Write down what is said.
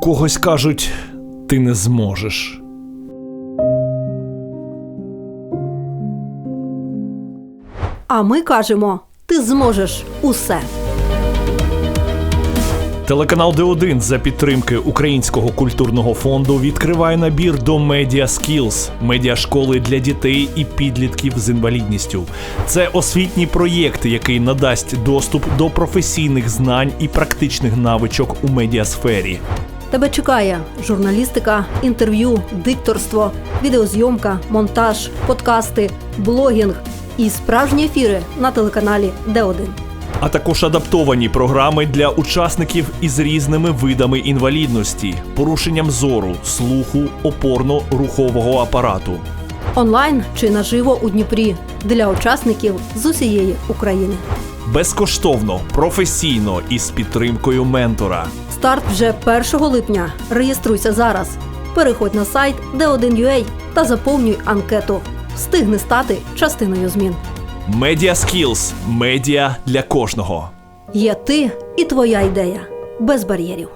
когось кажуть, ти не зможеш. А ми кажемо: ти зможеш усе. Телеканал Д1 за підтримки Українського культурного фонду відкриває набір до Media Skills – медіашколи для дітей і підлітків з інвалідністю. Це освітній проєкт, який надасть доступ до професійних знань і практичних навичок у медіасфері. Тебе чекає журналістика, інтерв'ю, дикторство, відеозйомка, монтаж, подкасти, блогінг і справжні ефіри на телеканалі Д1. а також адаптовані програми для учасників із різними видами інвалідності, порушенням зору, слуху, опорно-рухового апарату. Онлайн чи наживо у Дніпрі для учасників з усієї України. Безкоштовно, професійно і з підтримкою ментора. Старт вже 1 липня. Реєструйся зараз. Переходь на сайт D1UA та заповнюй анкету. Встигни стати частиною змін. Медіа Skills – медіа для кожного. Є ти і твоя ідея без бар'єрів.